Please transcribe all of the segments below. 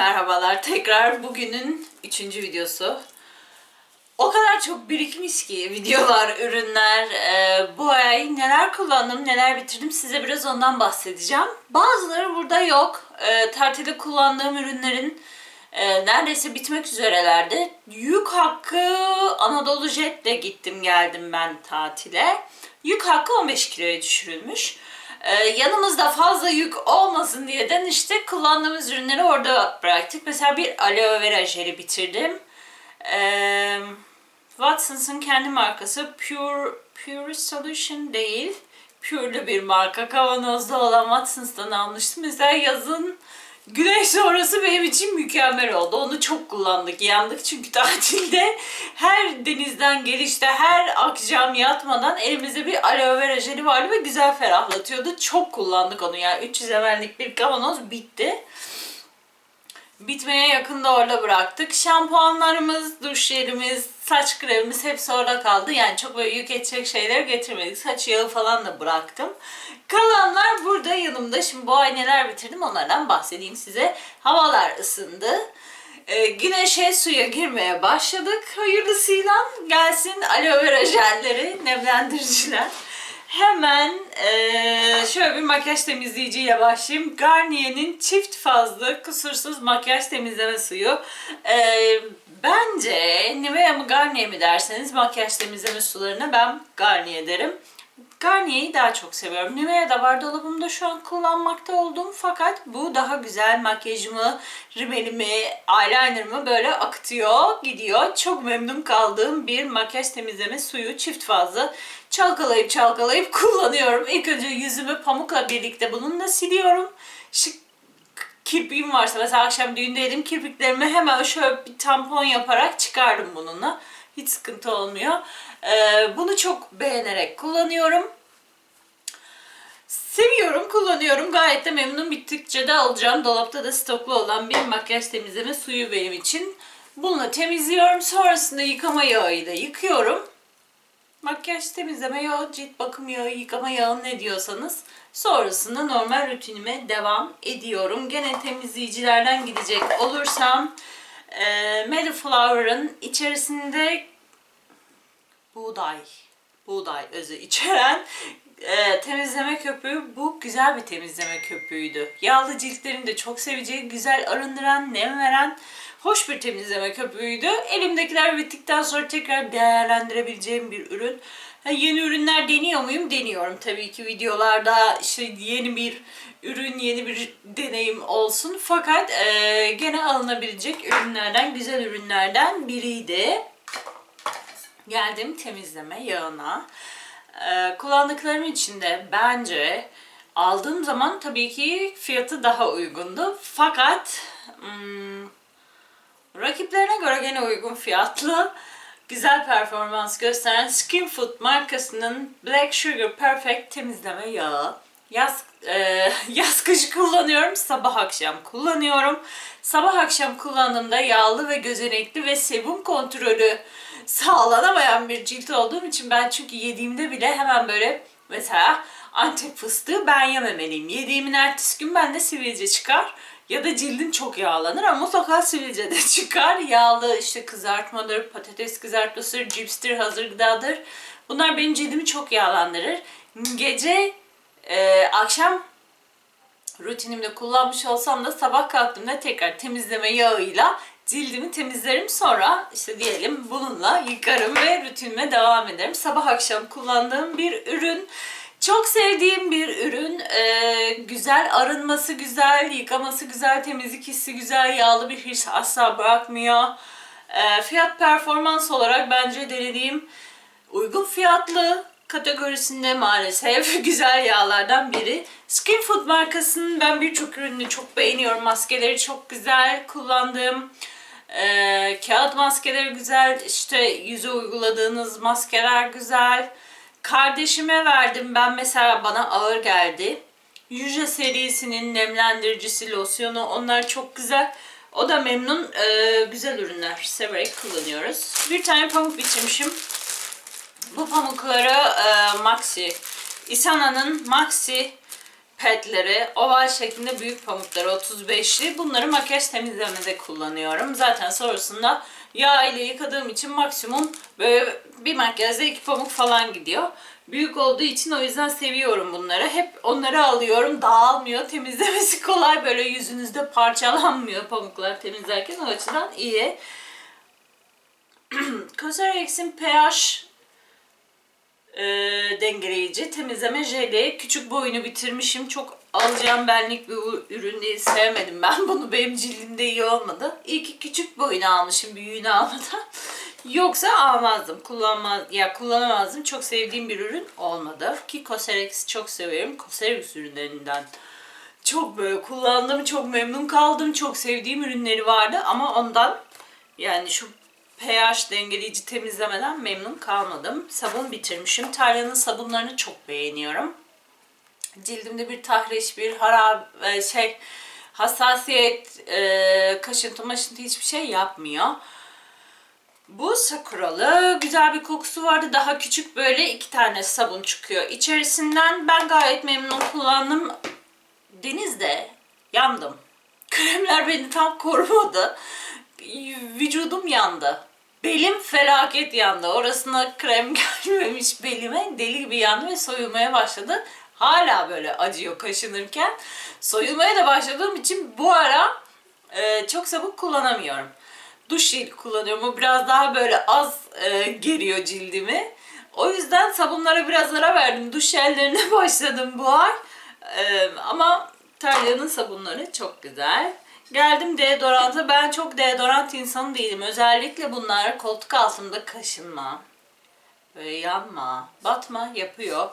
Merhabalar tekrar bugünün üçüncü videosu. O kadar çok birikmiş ki videolar, ürünler. Ee, bu ay neler kullandım, neler bitirdim size biraz ondan bahsedeceğim. Bazıları burada yok. Ee, tatilde kullandığım ürünlerin e, neredeyse bitmek üzerelerdi. Yük hakkı Anadolu Jet'le gittim geldim ben tatile. Yük hakkı 15 kiloya düşürülmüş. Ee, yanımızda fazla yük olmasın diyeden işte kullandığımız ürünleri orada bıraktık. Mesela bir aloe vera jeli bitirdim. Ee, Watsons'ın kendi markası Pure Pure Solution değil. Pure'lu bir marka. Kavanozda olan Watsons'tan almıştım. Mesela yazın güneş sonrası benim için mükemmel oldu. Onu çok kullandık, yandık çünkü tatilde her denizden gelişte her akşam yatmadan elimizde bir aloe vera jeli vardı ve güzel ferahlatıyordu. Çok kullandık onu yani 300 ml'lik bir kavanoz bitti. Bitmeye yakın da orada bıraktık. Şampuanlarımız, duş jelimiz, saç kremimiz hepsi orada kaldı. Yani çok böyle yük edecek şeyler getirmedik. Saç yağı falan da bıraktım. Kalanlar burada yanımda. Şimdi bu ay neler bitirdim onlardan bahsedeyim size. Havalar ısındı. Ee, güneşe suya girmeye başladık. Hayırlısıyla gelsin aloe vera jelleri, nemlendiriciler. Hemen eee, şöyle bir makyaj temizleyiciyle başlayayım. Garnier'in çift fazlı kusursuz makyaj temizleme suyu. Eee, bence Nivea mı Garnier mi derseniz makyaj temizleme sularına ben Garnier derim. Garnier'i daha çok seviyorum. Nivea da var dolabımda şu an kullanmakta olduğum fakat bu daha güzel makyajımı, rimelimi, eyelinerımı böyle akıtıyor, gidiyor. Çok memnun kaldığım bir makyaj temizleme suyu çift fazla. Çalkalayıp çalkalayıp kullanıyorum. İlk önce yüzümü pamukla birlikte bununla siliyorum. Şık kirpiğim varsa mesela akşam düğündeydim kirpiklerimi hemen şöyle bir tampon yaparak çıkardım bununla. Hiç sıkıntı olmuyor. Ee, bunu çok beğenerek kullanıyorum. Seviyorum, kullanıyorum. Gayet de memnun. Bittikçe de alacağım. Dolapta da stoklu olan bir makyaj temizleme suyu benim için. Bununla temizliyorum. Sonrasında yıkama yağıyla yıkıyorum. Makyaj temizleme yağı, cilt bakım yağı, yıkama yağı ne diyorsanız. Sonrasında normal rutinime devam ediyorum. Gene temizleyicilerden gidecek olursam e, Mediflower'ın içerisinde buğday, buğday özü içeren e, temizleme köpüğü. Bu güzel bir temizleme köpüğüydü. Yağlı ciltlerin de çok seveceği, güzel arındıran, nem veren, hoş bir temizleme köpüğüydü. Elimdekiler bittikten sonra tekrar değerlendirebileceğim bir ürün. Ha, yeni ürünler deniyor muyum? Deniyorum tabii ki videolarda işte yeni bir ürün, yeni bir deneyim olsun. Fakat e, gene alınabilecek ürünlerden, güzel ürünlerden biriydi. Geldim temizleme yağına. Ee, kullandıklarım içinde bence aldığım zaman tabii ki fiyatı daha uygundu. Fakat hmm, rakiplerine göre gene uygun fiyatlı güzel performans gösteren Skin Food markasının Black Sugar Perfect temizleme yağı. Yaz, e, yaz kış kullanıyorum, sabah akşam kullanıyorum. Sabah akşam kullandığımda yağlı ve gözenekli ve sebum kontrolü sağlanamayan bir cilt olduğum için ben çünkü yediğimde bile hemen böyle mesela antep fıstığı ben yememeliyim. Yediğimin ertesi gün bende sivilce çıkar ya da cildin çok yağlanır ama mutlaka sivilce de çıkar. Yağlı işte kızartmadır, patates kızartmasıdır, cipstir, hazır gıdadır. Bunlar benim cildimi çok yağlandırır. Gece, e, akşam rutinimde kullanmış olsam da sabah kalktığımda tekrar temizleme yağıyla cildimi temizlerim sonra işte diyelim bununla yıkarım ve rutinime devam ederim. Sabah akşam kullandığım bir ürün. Çok sevdiğim bir ürün. Ee, güzel arınması güzel, yıkaması güzel, temizlik hissi güzel, yağlı bir his asla bırakmıyor. Ee, fiyat performans olarak bence denediğim uygun fiyatlı kategorisinde maalesef güzel yağlardan biri. Skin Food markasının ben birçok ürününü çok beğeniyorum. Maskeleri çok güzel kullandığım. Ee, kağıt maskeleri güzel. İşte yüze uyguladığınız maskeler güzel. Kardeşime verdim. Ben mesela bana ağır geldi. Yüce serisinin nemlendiricisi, losyonu onlar çok güzel. O da memnun. Ee, güzel ürünler. Severek kullanıyoruz. Bir tane pamuk bitirmişim. Bu pamukları e, Maxi, Isana'nın Maxi petleri, oval şeklinde büyük pamukları 35'li. Bunları makyaj temizlemede kullanıyorum. Zaten sonrasında yağ ile yıkadığım için maksimum böyle bir makyajda iki pamuk falan gidiyor. Büyük olduğu için o yüzden seviyorum bunları. Hep onları alıyorum. Dağılmıyor. Temizlemesi kolay. Böyle yüzünüzde parçalanmıyor pamuklar temizlerken. O açıdan iyi. Cosrx'in pH e, dengeleyici temizleme jeli. Küçük boyunu bitirmişim. Çok alacağım benlik bir ürün değil. Sevmedim ben bunu. Benim cildimde iyi olmadı. İyi ki küçük boyunu almışım. Büyüğünü almadan. Yoksa almazdım. Kullanmaz, ya kullanamazdım. Çok sevdiğim bir ürün olmadı. Ki Cosrx'i çok severim. Cosrx ürünlerinden çok böyle kullandım. Çok memnun kaldım. Çok sevdiğim ürünleri vardı. Ama ondan yani şu pH dengeleyici temizlemeden memnun kalmadım. Sabun bitirmişim. Tarya'nın sabunlarını çok beğeniyorum. Cildimde bir tahriş, bir harap, e, şey hassasiyet, e, kaşıntı maşıntı hiçbir şey yapmıyor. Bu sakuralı. Güzel bir kokusu vardı. Daha küçük böyle iki tane sabun çıkıyor. İçerisinden ben gayet memnun kullandım. Denizde yandım. Kremler beni tam korumadı. Vücudum yandı. Belim felaket yandı. Orasına krem gelmemiş belime. Deli gibi yandı ve soyulmaya başladı. Hala böyle acıyor kaşınırken. Soyulmaya da başladığım için bu ara e, çok sabun kullanamıyorum. Duş jeli kullanıyorum. O biraz daha böyle az e, geriyor cildimi. O yüzden sabunlara biraz ara verdim. Duş jellerine başladım bu ay. E, ama Talya'nın sabunları çok güzel. Geldim deodoranta. Ben çok deodorant insanı değilim. Özellikle bunlar koltuk altında kaşınma, böyle yanma, batma yapıyor.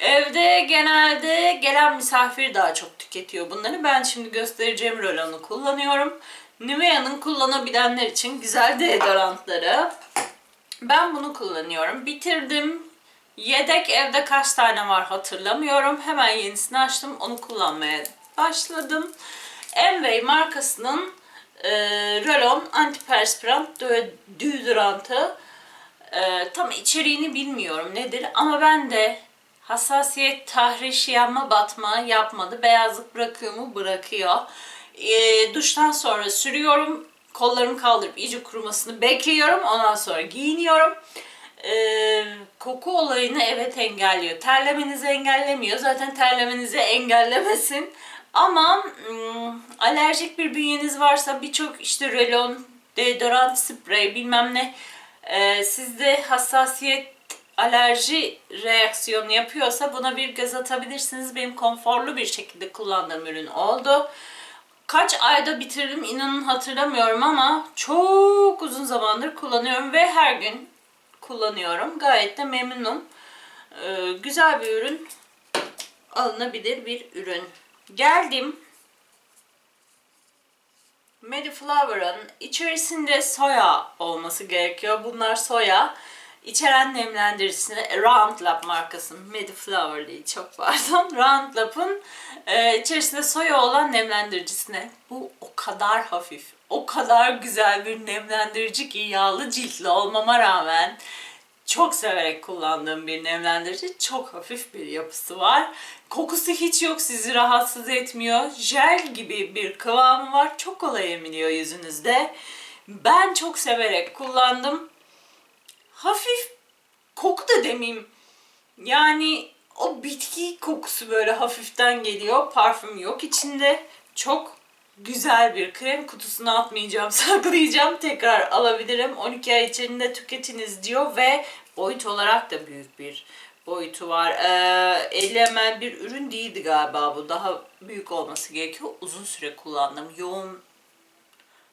Evde genelde gelen misafir daha çok tüketiyor bunları. Ben şimdi göstereceğim rolonu kullanıyorum. Nivea'nın kullanabilenler için güzel deodorantları. Ben bunu kullanıyorum. Bitirdim. Yedek evde kaç tane var hatırlamıyorum. Hemen yenisini açtım. Onu kullanmaya başladım. Envy markasının e, Rolon antiperspirant deodorantı. E, tam içeriğini bilmiyorum nedir ama ben de hassasiyet, tahriş, yanma, batma yapmadı. Beyazlık bırakıyor mu? Bırakıyor. E, duştan sonra sürüyorum. Kollarımı kaldırıp iyice kurumasını bekliyorum. Ondan sonra giyiniyorum. E, koku olayını evet engelliyor. Terlemenizi engellemiyor. Zaten terlemenizi engellemesin. Ama ım, alerjik bir bünyeniz varsa birçok işte relon, deodorant, sprey bilmem ne e, sizde hassasiyet alerji reaksiyonu yapıyorsa buna bir göz atabilirsiniz. Benim konforlu bir şekilde kullandığım ürün oldu. Kaç ayda bitirdim inanın hatırlamıyorum ama çok uzun zamandır kullanıyorum ve her gün kullanıyorum. Gayet de memnunum. Ee, güzel bir ürün. Alınabilir bir ürün. Geldim. Mediflower'ın içerisinde soya olması gerekiyor. Bunlar soya. İçeren nemlendiricisine Roundlab markasının Mediflower değil çok pardon. Roundlab'ın e, içerisinde soya olan nemlendiricisine. Bu o kadar hafif, o kadar güzel bir nemlendirici ki yağlı ciltli olmama rağmen çok severek kullandığım bir nemlendirici. Çok hafif bir yapısı var. Kokusu hiç yok, sizi rahatsız etmiyor. Jel gibi bir kıvamı var. Çok kolay emiliyor yüzünüzde. Ben çok severek kullandım. Hafif koku da demeyeyim. Yani o bitki kokusu böyle hafiften geliyor. Parfüm yok içinde. Çok güzel bir krem kutusuna atmayacağım, saklayacağım. Tekrar alabilirim. 12 ay içinde tüketiniz diyor ve boyut olarak da büyük bir boyutu var. Ee, 50 ml bir ürün değildi galiba bu. Daha büyük olması gerekiyor. Uzun süre kullandım. Yoğun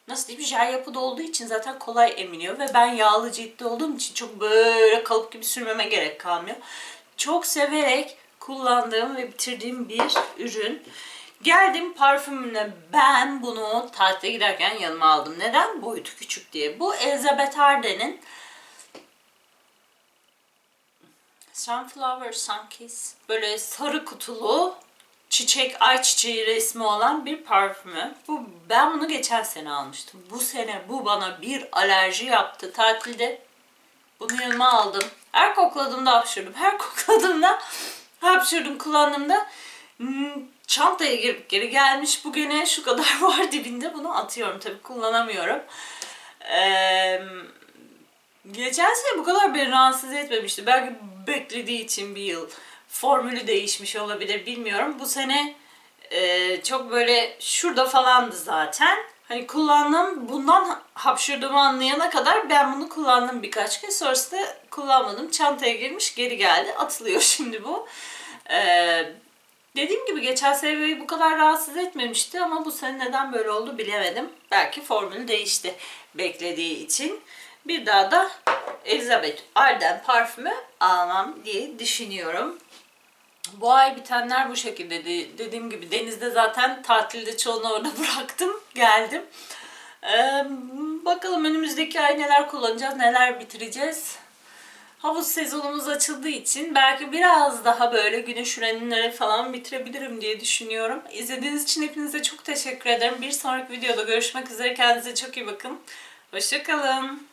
nasıl diyeyim jel yapıda olduğu için zaten kolay eminiyor ve ben yağlı ciltli olduğum için çok böyle kalıp gibi sürmeme gerek kalmıyor. Çok severek kullandığım ve bitirdiğim bir ürün. Geldim parfümüne ben bunu tatile giderken yanıma aldım. Neden? Boyutu küçük diye. Bu Elizabeth Arden'in Sunflower Sunkiss böyle sarı kutulu çiçek, ay çiçeği resmi olan bir parfümü. Bu ben bunu geçen sene almıştım. Bu sene bu bana bir alerji yaptı tatilde. Bunu yanıma aldım. Her kokladığımda hapşırdım. Her kokladığımda hapşırdım kullandığımda. Hmm, çantaya girip geri gelmiş bu gene şu kadar var dibinde bunu atıyorum tabii kullanamıyorum. Eee Geçen sene bu kadar beni rahatsız etmemişti. Belki beklediği için bir yıl formülü değişmiş olabilir bilmiyorum. Bu sene e, çok böyle şurada falandı zaten. Hani kullandım bundan hapşırdığımı anlayana kadar ben bunu kullandım birkaç kez. Sonrasında kullanmadım. Çantaya girmiş geri geldi. Atılıyor şimdi bu. Eee Dediğim gibi geçen sene bu kadar rahatsız etmemişti ama bu sene neden böyle oldu bilemedim. Belki formül değişti beklediği için. Bir daha da Elizabeth Arden parfümü almam diye düşünüyorum. Bu ay bitenler bu şekilde. De- dediğim gibi denizde zaten tatilde çoğunu orada bıraktım. Geldim. Ee, bakalım önümüzdeki ay neler kullanacağız, neler bitireceğiz. Havuz sezonumuz açıldığı için belki biraz daha böyle güneş ürünleri falan bitirebilirim diye düşünüyorum. İzlediğiniz için hepinize çok teşekkür ederim. Bir sonraki videoda görüşmek üzere. Kendinize çok iyi bakın. Hoşçakalın.